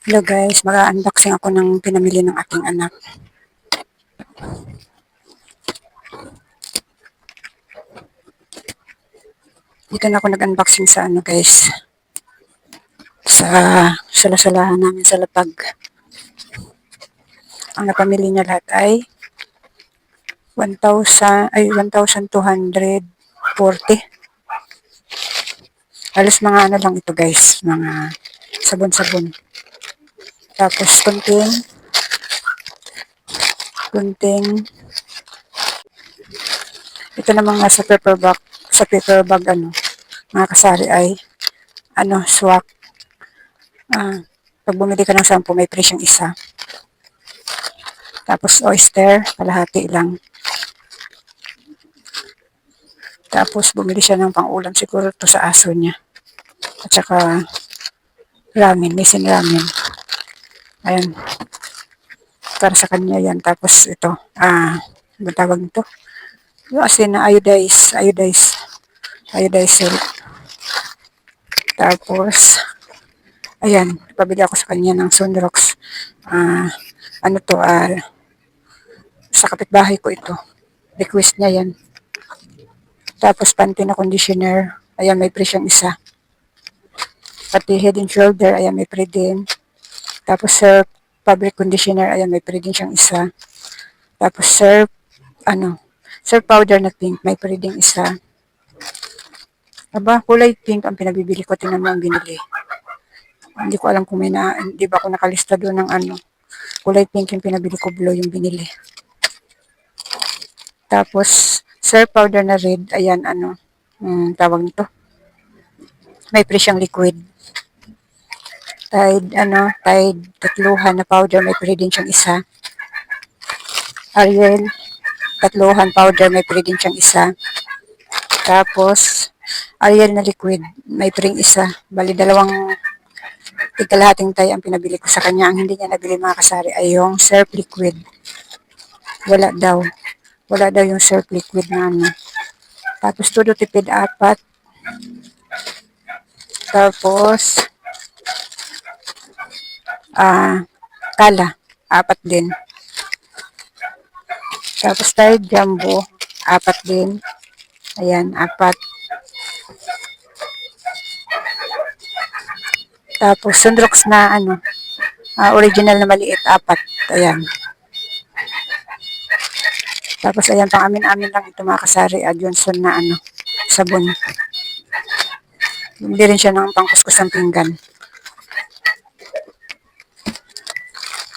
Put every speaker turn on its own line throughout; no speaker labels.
Hello guys, mag-unboxing ako ng pinamili ng aking anak. Dito na ako nag-unboxing sa ano guys. Sa salasalahan namin sa lapag. Ang napamili niya lahat ay 1,000 ay 1,240. Halos mga ano lang ito guys, mga sabon-sabon. Tapos kunting. Kunting. Ito namang nasa paper bag sa paper bag ano mga kasari ay ano swak. Ah, pag bumili ka ng sampo may presyong isa. Tapos oyster kalahati lang. Tapos bumili siya ng pangulam siguro to sa aso niya. At saka ramen, misin ramen Ayan. Para sa kanya yan. Tapos ito, ah, ano tawag nito? Yung asin na iodize, iodize, iodize salt. Tapos, ayan, pabili ako sa kanya ng Sunrox. Ah, ano to, ah, sa kapitbahay ko ito. Request niya yan. Tapos, panty na conditioner. Ayan, may presyong isa. Pati head and shoulder, ayan, may pre din. Tapos, sir, fabric conditioner, ayan, may pre din siyang isa. Tapos, sir, ano, sir powder na pink, may pre din isa. Aba, kulay pink ang pinabibili ko, tinan mo ang binili. Hindi ko alam kung may na, hindi ba ako nakalista doon ng ano. Kulay pink yung pinabili ko, blue yung binili. Tapos, sir powder na red, ayan, ano, hmm, tawag nito. May pre siyang liquid. Tide, ano, Tide tatluhan na powder, may pre din siyang isa. Ariel, tatluhan powder, may pre din siyang isa. Tapos, Ariel na liquid, may pre isa. Bali, dalawang tigkalahating tayo ang pinabili ko sa kanya. Ang hindi niya nabili mga kasari ay yung surf liquid. Wala daw. Wala daw yung surf liquid na ano. Tapos, todo tipid apat. Tapos, ah, kala, apat din. Tapos tayo jumbo, apat din. Ayan, apat. Tapos Sundrox na ano, ah, original na maliit, apat. Ayan. Tapos ayan, pang amin-amin lang ito mga kasari, ah, Johnson na ano, sabon. Hindi rin siya ng pangkuskus ng pinggan.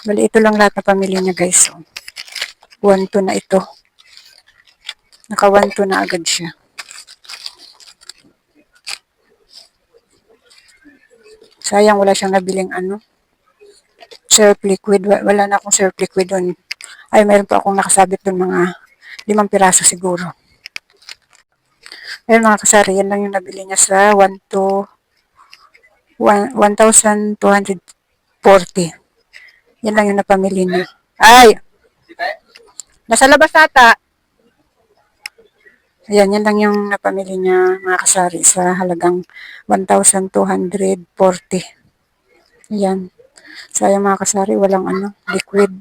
Bali, ito lang lahat na pamilya niya guys. So, 1-2 na ito. Naka 1-2 na agad siya. Sayang wala siyang nabiling ano. Surf liquid. Wa- Wala na akong surf liquid doon. Ay, meron pa akong nakasabit doon mga limang piraso siguro. Ayun mga kasari, yan lang yung nabili niya sa 1 to 1,240. Yan lang yung napamili niya. Ay! Nasa labas ata. Ayan, yan lang yung napamili niya mga kasari sa halagang 1,240. Ayan. Sayang mga kasari, walang ano, liquid.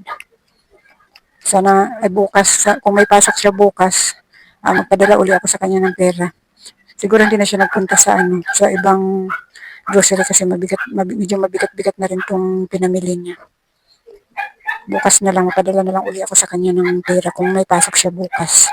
Sana ay bukas, kung may pasok siya bukas, ah, magpadala uli ako sa kanya ng pera. Siguro hindi na siya nagpunta sa ano, sa ibang grocery kasi mabigat, mabi- medyo mabigat-bigat na rin tong pinamili niya. Bukas na lang, mapadala na lang uli ako sa kanya ng pera kung may pasok siya bukas.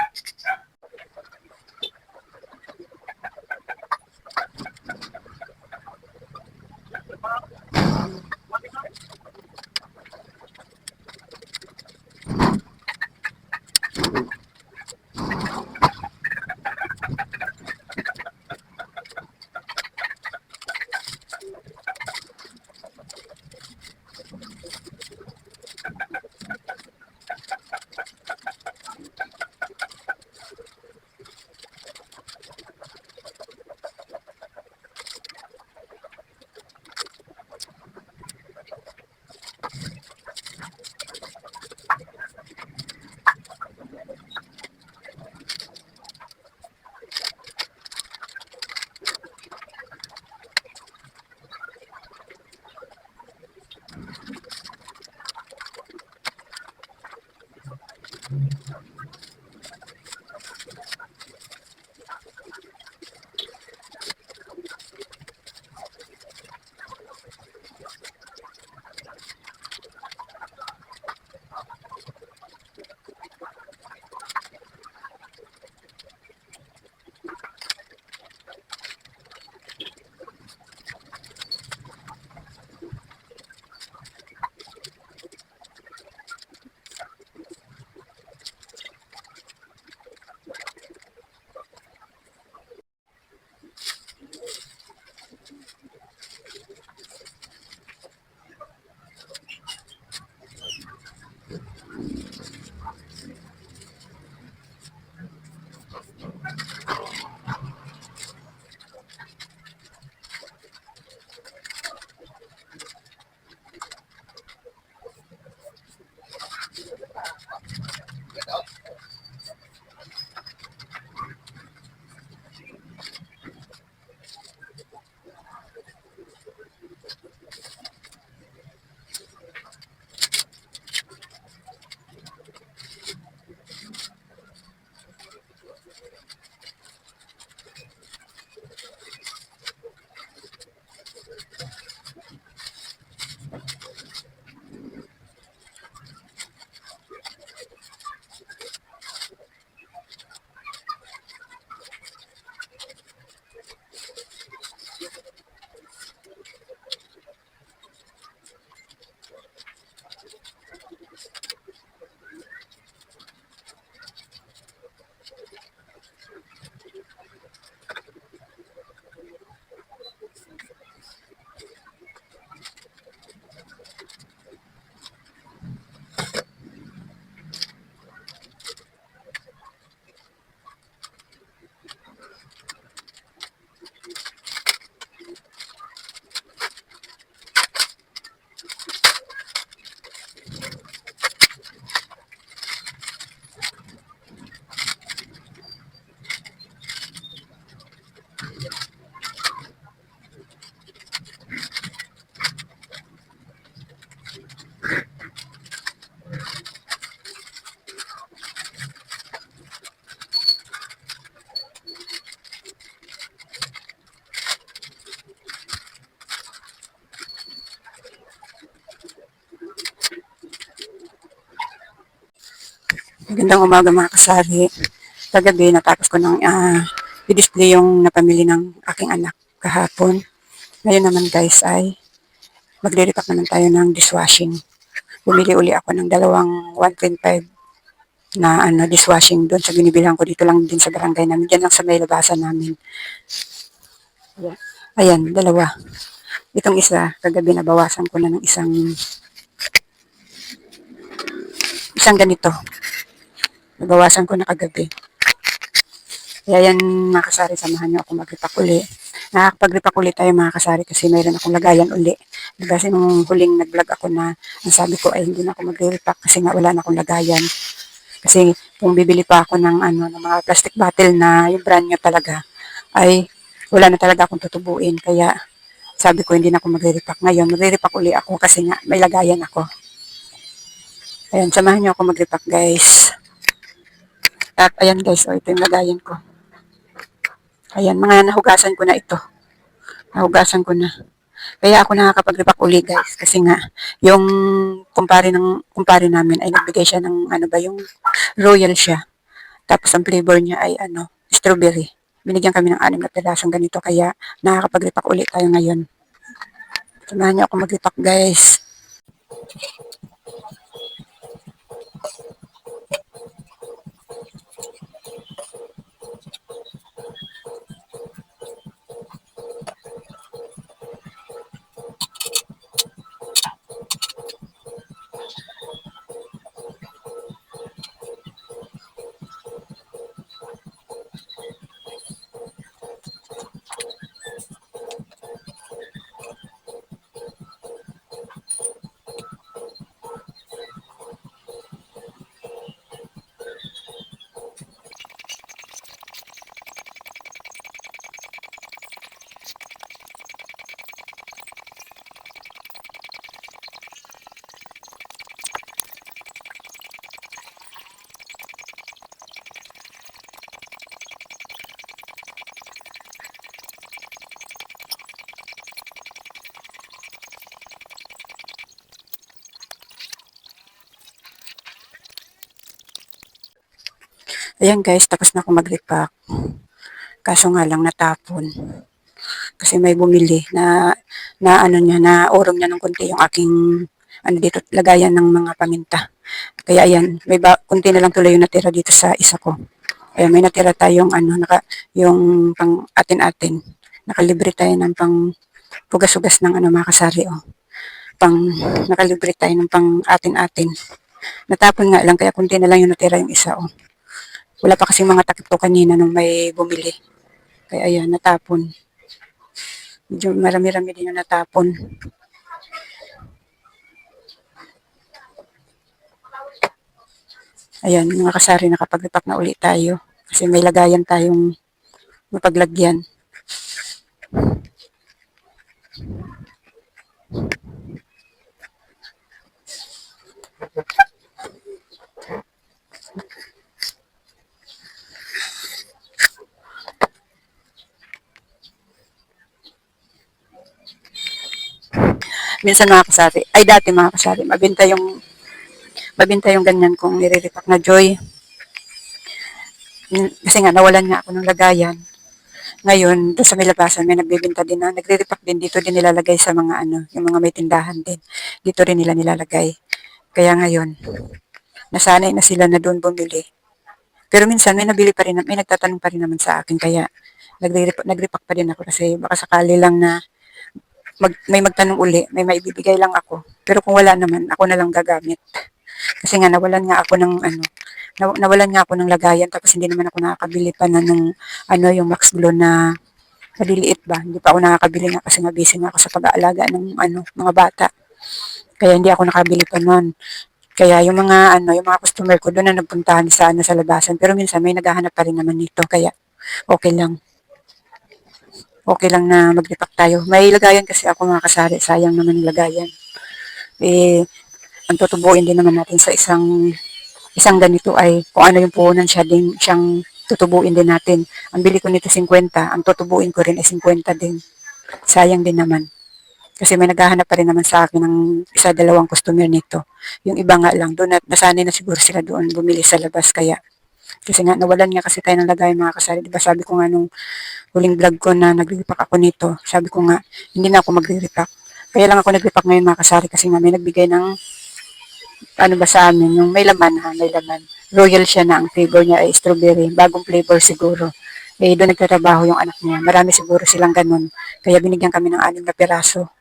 Magandang umaga mga kasari. Kagabi natapos ko ng ah, i-display yung napamili ng aking anak kahapon. Ngayon naman guys ay magre-repack naman tayo ng dishwashing. Bumili uli ako ng dalawang 1.5 na ano dishwashing doon sa binibilang ko dito lang din sa barangay namin. Diyan lang sa may labasan namin. Ayan, Ayan dalawa. Itong isa, kagabi nabawasan ko na ng isang isang ganito. Nabawasan ko na kagabi. Kaya yan mga kasari, samahan niyo ako mag-repack uli. Tayo mga kasari kasi mayroon akong lagayan uli. Diba kasi nung huling nag-vlog ako na ang sabi ko ay hindi na ako mag-repack kasi nga wala na akong lagayan. Kasi kung bibili pa ako ng ano ng mga plastic bottle na yung brand new talaga ay wala na talaga akong tutubuin. Kaya sabi ko hindi na ako magre-repack ngayon. Magre-repack uli ako kasi nga may lagayan ako. Ayan, samahan niyo ako mag-repack guys. At ayan guys, oh, ito yung lagayan ko. Ayan, mga nahugasan ko na ito. Nahugasan ko na. Kaya ako nakakapag-repack uli guys kasi nga yung kumpare ng kumpare namin ay nagbigay siya ng ano ba yung royal siya. Tapos ang flavor niya ay ano, strawberry. Binigyan kami ng anim na pirasong ganito kaya nakakapag-repack uli tayo ngayon. Samahan niyo ako mag-repack guys. Ayan guys, tapos na ako mag-repack. Kaso nga lang natapon. Kasi may bumili na na ano niya na orong niya ng konti yung aking ano dito lagayan ng mga paminta. Kaya ayan, may ba, konti na lang tuloy yung natira dito sa isa ko. Kaya may natira tayong ano naka yung pang atin-atin. Nakalibre tayo ng pang pugas-ugas ng ano mga kasari oh. Pang nakalibre tayo ng pang atin-atin. Natapon nga lang kaya konti na lang yung natira yung isa oh. Wala pa kasi mga takip ko kanina nung may bumili. Kaya ayan, natapon. Medyo marami-rami din yung natapon. Ayan, mga kasari, nakapag-repack na ulit tayo. Kasi may lagayan tayong mapaglagyan. Minsan mga kasari, ay dati mga kasari, mabinta yung mabinta yung ganyan kung nire-repack na joy. Kasi nga, nawalan nga ako ng lagayan. Ngayon, doon sa may labasan, may nagbibinta din na nagre-repack din. Dito din nilalagay sa mga ano, yung mga may tindahan din. Dito rin nila nilalagay. Kaya ngayon, nasanay na sila na doon bumili. Pero minsan, may nabili pa rin, may nagtatanong pa rin naman sa akin. Kaya, nagre-repack, nagre-repack pa din ako kasi baka sakali lang na mag, may magtanong uli, may maibibigay lang ako. Pero kung wala naman, ako na lang gagamit. Kasi nga nawalan nga ako ng ano, naw- nawalan nga ako ng lagayan tapos hindi naman ako nakakabili pa na nung ano yung Max Glow na maliliit ba. Hindi pa ako nakakabili nga kasi nga busy nga ako sa pag-aalaga ng ano, mga bata. Kaya hindi ako nakabili pa noon. Kaya yung mga ano, yung mga customer ko doon na nagpuntahan sa ano sa labasan. Pero minsan may naghahanap pa rin naman nito. Kaya okay lang. Okay lang na mag-repack tayo. May lagayan kasi ako mga kasari. Sayang naman yung lagayan. Eh, ang tutubuin din naman natin sa isang isang ganito ay kung ano yung puhunan siya din siyang tutubuin din natin. Ang bili ko nito 50, ang tutubuin ko rin ay 50 din. Sayang din naman. Kasi may naghahanap pa rin naman sa akin ng isa dalawang customer nito. Yung iba nga lang, doon at nasanay na siguro sila doon bumili sa labas. Kaya, kasi nga nawalan nga kasi tayo ng lagay mga kasari. Diba sabi ko nga nung huling vlog ko na nagre-repack ako nito, sabi ko nga, hindi na ako magre-repack. Kaya lang ako nag-repack ngayon mga kasari kasi nga may nagbigay ng ano ba sa amin, yung may laman ha, may laman. Royal siya na, ang flavor niya ay strawberry, bagong flavor siguro. Eh, doon nagtatrabaho yung anak niya. Marami siguro silang ganun. Kaya binigyan kami ng anim na piraso.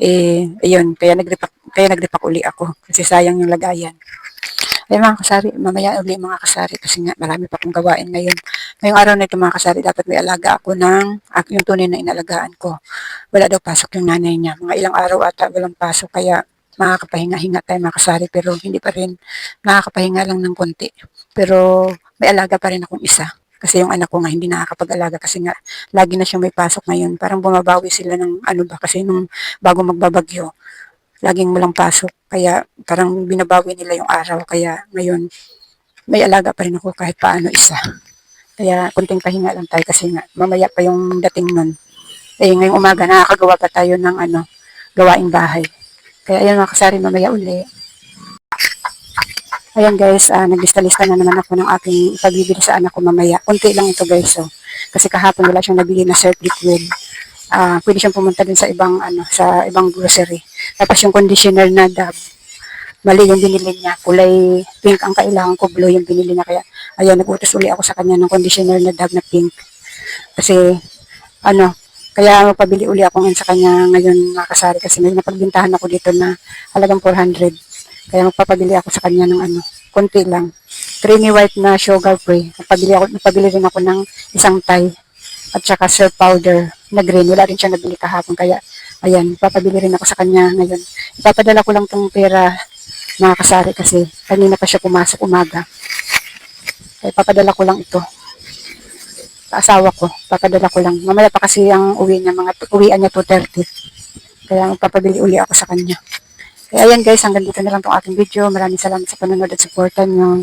Eh, ayun, kaya nagripak, kaya nagripak uli ako. Kasi sayang yung lagayan. Ay mga kasari, mamaya uli mga kasari kasi nga marami pa akong gawain ngayon. Ngayong araw na ito mga kasari, dapat may alaga ako ng yung tunay na inalagaan ko. Wala daw pasok yung nanay niya. Mga ilang araw ata walang pasok kaya makakapahinga-hinga tayo mga kasari pero hindi pa rin nakakapahinga lang ng konti. Pero may alaga pa rin akong isa. Kasi yung anak ko nga hindi nakakapag-alaga kasi nga lagi na siyang may pasok ngayon. Parang bumabawi sila ng ano ba kasi nung bago magbabagyo, laging walang pasok. Kaya parang binabawi nila yung araw. Kaya ngayon may alaga pa rin ako kahit paano isa. Kaya kunting pahinga lang tayo kasi nga mamaya pa yung dating nun. Eh ngayong umaga nakakagawa pa tayo ng ano, gawaing bahay. Kaya ayun mga kasari mamaya uli. Ayan guys, ah, naglista-lista na naman ako ng aking pagbibili sa anak ko mamaya. Kunti lang ito guys. So. Kasi kahapon wala siyang nabili na surf liquid. Ah, pwede siyang pumunta din sa ibang ano sa ibang grocery. Tapos yung conditioner na Dove, mali yung binili niya. Kulay pink ang kailangan ko, blue yung binili niya. Kaya ayan, nag-utos uli ako sa kanya ng conditioner na Dove na pink. Kasi ano, kaya magpabili uli ako ngayon sa kanya ngayon mga kasari kasi may napagbintahan ako dito na halagang 400. Kaya magpapabili ako sa kanya ng ano, konti lang. Creamy white na sugar free. Magpabili, ako, magpabili rin ako ng isang Thai at saka syrup powder na green. Wala rin siya nabili kahapon. Kaya, ayan, papabili rin ako sa kanya ngayon. Ipapadala ko lang tong pera mga kasari kasi kanina pa siya pumasok umaga. Kaya papadala ko lang ito. Sa asawa ko, papadala ko lang. Mamaya pa kasi ang uwi niya, mga uwian niya 2.30. Kaya magpapabili uli ako sa kanya. Kaya ayan guys, hanggang dito na lang tong aking video. Maraming salamat sa panonood at supportan nyo.